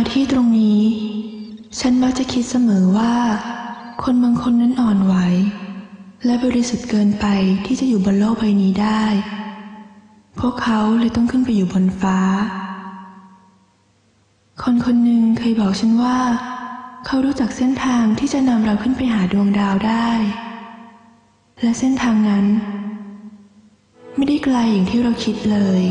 ามาที่ตรงนี้ ฉันมักจะคิดเสมอว่า คนบางคนนั้นอ่อนไหว และบริสุทธิ์เกินไปที่จะอยู่บนโลกใบนี้ได้ พวกเขาเลยต้องขึ้นไปอยู่บนฟ้า คนคนหนึ่งเคยบอกฉันว่า เขารู้จักเส้นทางที่จะนำเราขึ้นไปหาดวงดาวได้ และเส้นทางนั้น ไม่ได้ไกลอย่างที่เราคิดเลย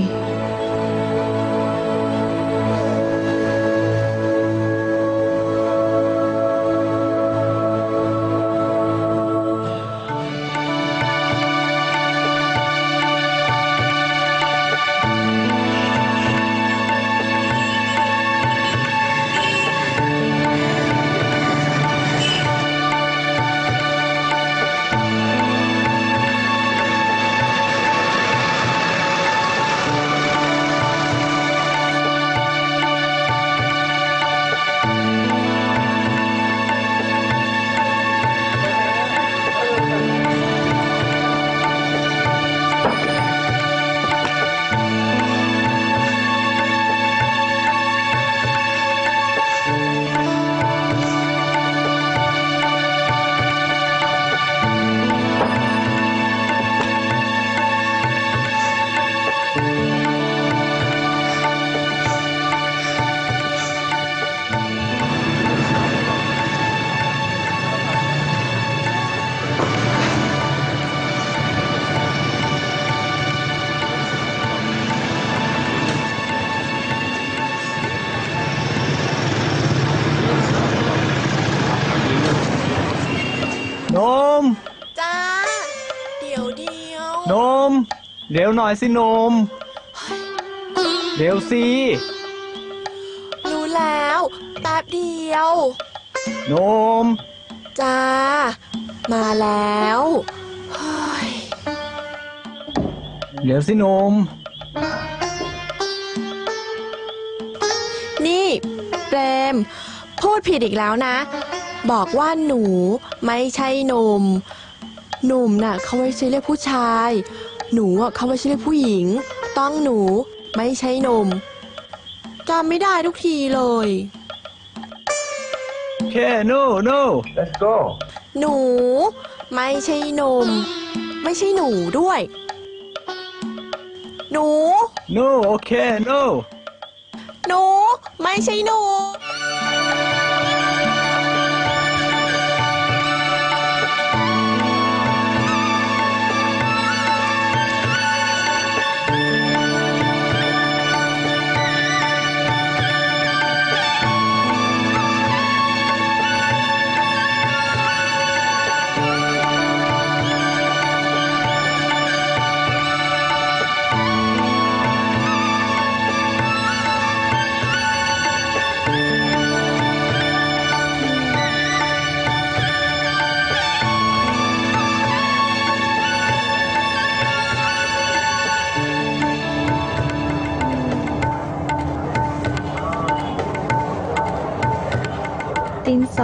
เร็วหน่อยสินม เร็วสิรู้แล้วแป๊บเดียวนม จ้า มาแล้วเฮ้ยเร็วสินม นี่เปรม พูดผิดอีกแล้วนะ บอกว่าหนูไม่ใช่หนุ่มหนุ่มน่ะเขาไว้ใช้เรียกผู้ชาย หนูอะเขาไว้ใช้เรียกผู้หญิง ต้องหนู ไม่ใช่หนุ่มจำไม่ได้ทุกทีเลย แค่ no no Let's go. หนู ไม่ใช่หนุ่มไม่ใช่หนูด้วย หนู no โอเค no หนู ไม่ใช่หนู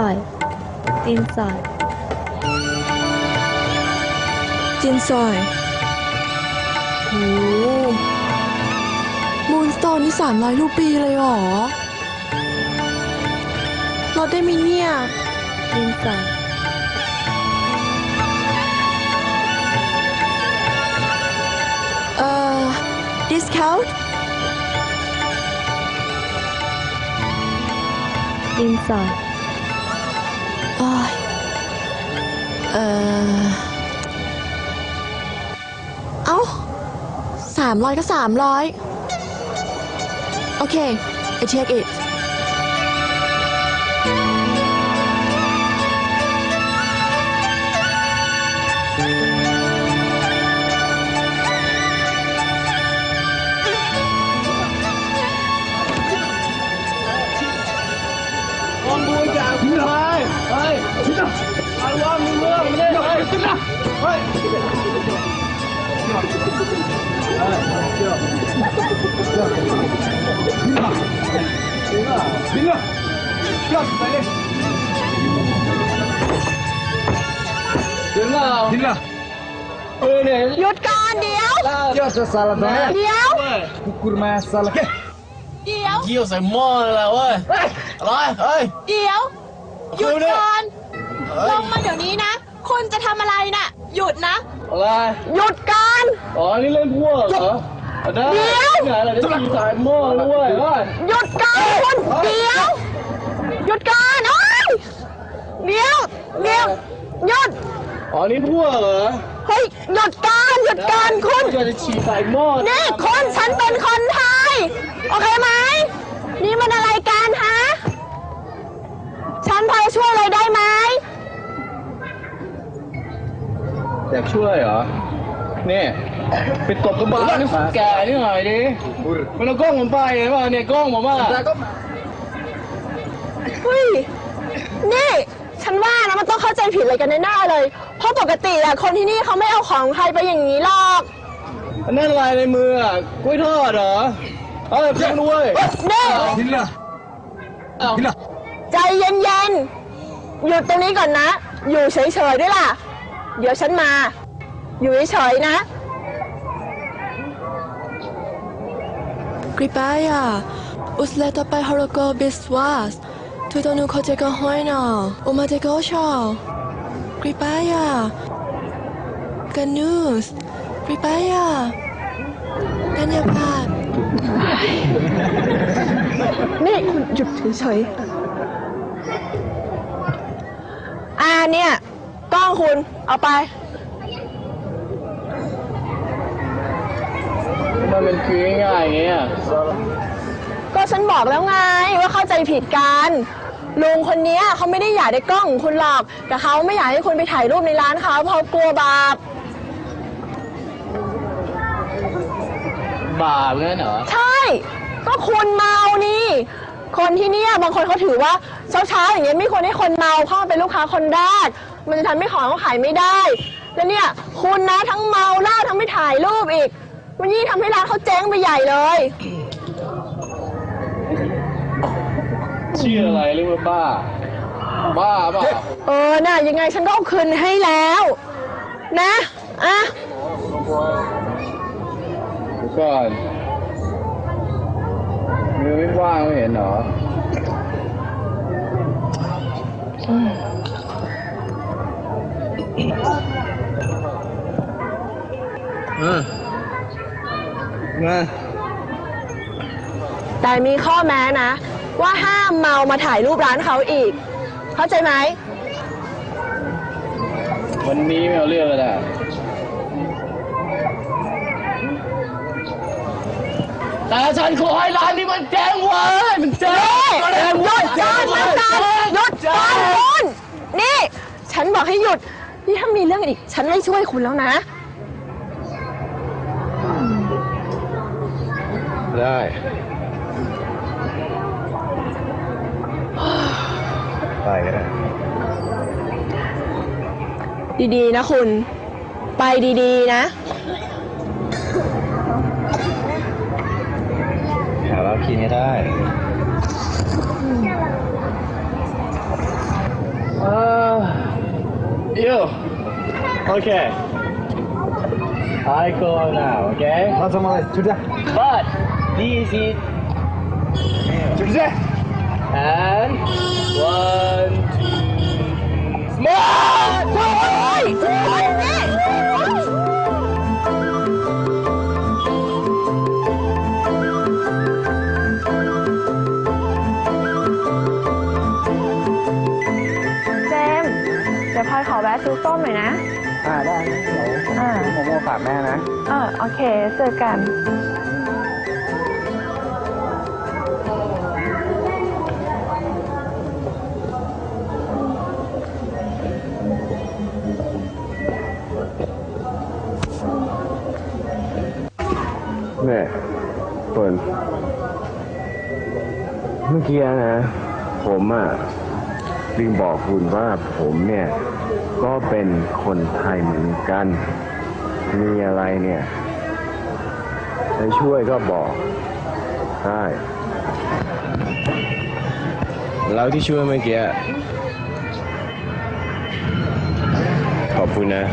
อย ตีนสอย จินซอยโหมูนสโตนนี่สามร้อยรูปีเลยเหรอลดได้ไหมเนี่ย ตีนสอย เอ่อ discount ตีนสอย โอ้ยเอ่อเอ้าสามร้อยก็สามร้อยโอเค I check it Ya se salah dah. เดี๋ยว Kukur masalah ke? เดี๋ยวเยี่ยวใส่หม้อเลยแหละเว้ยอะไร เฮ้ยเดี๋ยวหยุดคืนนี้ก่อนเฮ้ลยงมาเดี๋ยวนี้นะคุณจะทำอะไรน่ะ หยุดนะ อะไรหยุดก่อน อ๋อ นี่เล่นพวกเหรอได้เดี๋ยว ไหนล่ะจะขี่ใส่หม้อเลยเว้ยเฮ้ยหยุดก่อนคุณเดี๋ยว หยุดก่อนโอ้ยเดี๋ยวเดี๋ยวหยุดอ๋อ นี่พวกเหรอเฮ้ยหยุดก่อนหยุดก่อนคุณจะฉี่ใส่หม้อนี่คุณฉันเป็นคนไทย โอเคไหมนี่มันอะไรกันฮะ ฉันพอช่วยอะไรได้ไหม อยากช่วยเหรอนี่ไปตบกระบาลนี่แกนี่หน่อยดิมันเอากล้องผมไปเห็นป่ะเนี่ยกล้องผมอะเฮ้ยนี่ฉันว่านะมันต้องเข้าใจผิดอะไรกันแน่ๆเลย เพราะปกติอะคนที่นี่เขาไม่เอาของใครไปอย่างนี้หรอกอันนั่นอะไรในมืออะกล้วยทอดเหรอเอ้ยเพื่อนด้วยนี่เอ้าใจเย็นๆหยุดตรงนี้ก่อนนะ อยู่เฉยๆด้วยล่ะ เดี๋ยวฉันมา อยู่เฉยๆนะ Gribaya, usleta pa haroko biswas. Tu tonu kote ka hoina. Uma de gosha. Gribaya. Ganus. Gribaya. Ganya pat. นี่คุณหยุดเฉยๆอ่าเนี่ย กล้องคุณ เอาไป มันเป็นคือง่ายๆอย่างเงี้ยก็ฉันบอกแล้วไงว่าเข้าใจผิดกันลุงคนเนี้ยเขาไม่ได้อยากได้กล้องของคุณหรอก แต่เขาไม่อยากให้คุณไปถ่ายรูปในร้านเขาเพราะกลัวบาป บาปงั้นเหรอ ใช่ ก็คุณเมานี่ คนที่เนี่ยบางคนเขาถือว่าเช้าๆอย่างเงี้ยไม่ควรให้คนเมาเพราะมันเป็นลูกค้าคนแรก มันจะทำให้ของเขาขายไม่ได้ แล้วเนี่ยคุณนะทั้งเมาเหล้าทั้งไม่ถ่ายรูปอีก มันยิ่งทำให้ร้านเขาเจ๊งไปใหญ่เลย ชื่ออะไรเรียกว่าบ้า บ้าเปล่าเออน่ะยังไงฉันก็เอาคืนให้แล้ว นะอะเดี๋ยวก่อนมือไม่ว่างไม่เห็นเหรอเออมาแต่มีข้อแม้นะ ว่าห้ามเมามาถ่ายรูปร้านเขาอีก เข้าใจไหม วันนี้ไม่เอาเรื่องแล้วนะแต่ฉันขอให้ร้านนี้มันแจ้งเว้ยมันแจ้งหยุดก่อนหยุดก่อนหยุดก่อนคุณนี่ ฉันบอกให้หยุด นี่ถ้ามีเรื่องอีก ฉันไม่ช่วยคุณแล้วนะ ได้ ไปก็ได้ ดีๆ นะคุณ ไปดีๆ นะ หาเรากินก็ได้ you okay. I go now okay? But this is and one ผมโมฝาแม่นะ เออโอเค เจอกัน เนี่ยเปิดเมื่อกี้นะ ผมอะลืมบอกคุณว่าผมเนี่ย ก็เป็นคนไทยเหมือนกัน มีอะไรเนี่ยจะช่วยก็บอกได้แล้วที่ช่วยเมื่อกี้ขอบคุณนะ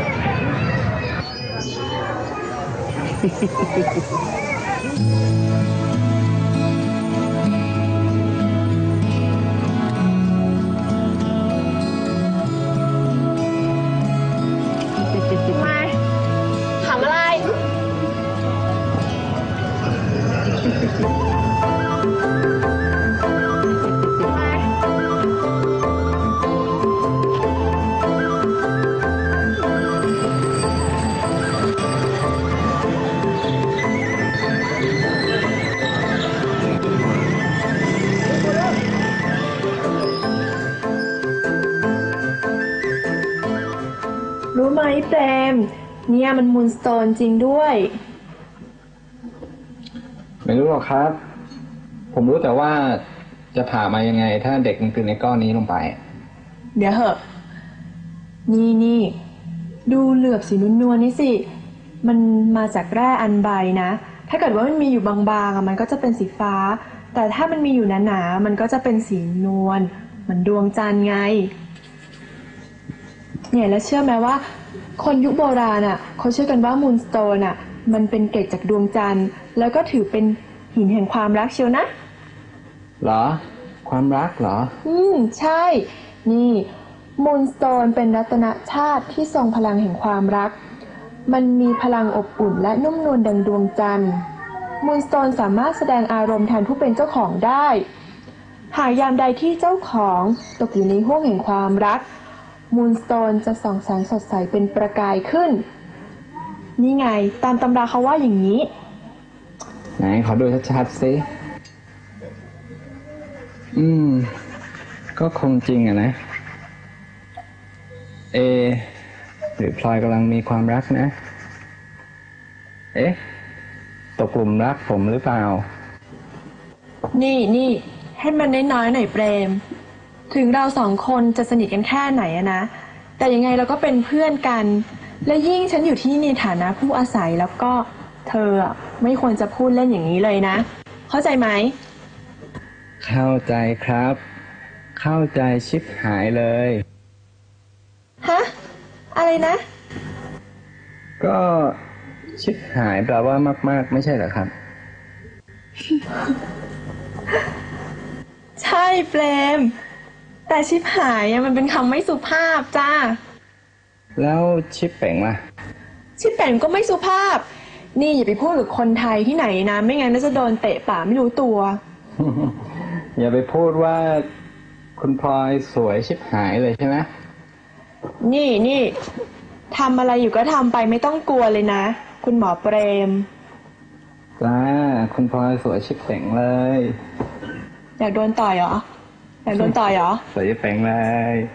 เมเนี่ยมันมูนสโตนจริงด้วย ไม่รู้หรอกครับ ผมรู้แต่ว่าจะผ่ามายังไง ถ้าเด็กมันกลืนในก้อนนี้ลงไป เดี๋ยวเหอะ นี่นี่ดูเหลือบสีนวลๆนี่สิ มันมาจากแร่อันใบนะ ถ้าเกิดว่ามันมีอยู่บางๆอะมันก็จะเป็นสีฟ้า แต่ถ้ามันมีอยู่หนาๆมันก็จะเป็นสีนวลเหมือนดวงจันทร์ไง เนี่ยแล้วเชื่อไหมว่าคนยุคโบราณอะเขาเชื่อกันว่ามูนสโตนอะมันเป็นเกล็ดจากดวงจันทร์ แล้วก็ถือเป็นหินแห่งความรักเชียวนะ เหรอ ความรักเหรอ อืม ใช่ นี่มูนสโตนเป็นรัตนชาติที่ทรงพลังแห่งความรัก มันมีพลังอบอุ่นและนุ่มนวลดังดวงจันทร์มูนสโตนสามารถแสดงอารมณ์แทนผู้เป็นเจ้าของได้ หากยามใดที่เจ้าของตกอยู่ในห้วงแห่งความรัก มูนสโตนจะส่องแสงสดใสเป็นประกายขึ้น นี่ไง ตามตำราเขาว่าอย่างนี้ ไหนขอดูชัดๆสิอืม ก็คงจริงอะนะ เอะหรือพลอยกำลังมีความรักนะ เอ๊ะ ตกกลุ่มรักผมหรือเปล่า นี่นี่ให้มันน้อยๆหน่อยเปรม ถึงเราสองคนจะสนิทกันแค่ไหนอะนะ แต่ยังไงเราก็เป็นเพื่อนกัน และยิ่งฉันอยู่ที่นี่ในฐานะผู้อาศัยแล้วก็เธออะไม่ควรจะพูดเล่นอย่างนี้เลยนะ เข้าใจไหม เข้าใจครับ เข้าใจชิบหายเลย ฮะ อะไรนะ ก็ชิบหายแปลว่ามาก ๆ ไม่ใช่เหรอครับ ใช่เปรม แต่ชิบหายอะมันเป็นคำไม่สุภาพจ้า แล้วชิปเป่งล่ะ ชิบแป่งก็ไม่สุภาพ นี่อย่าไปพูดกับคนไทยที่ไหนนะ ไม่งั้นน่าจะโดนเตะป่าไม่รู้ตัว อย่าไปพูดว่าคุณพลอยสวยชิบหายเลยใช่ไหมนี่นี่ทำอะไรอยู่ก็ทำไปไม่ต้องกลัวเลยนะ คุณหมอเปรม จ้าคุณพลอยสวยชิบเป่งเลย อยากโดนต่อยเหรอ 你都戴啊，死病咧。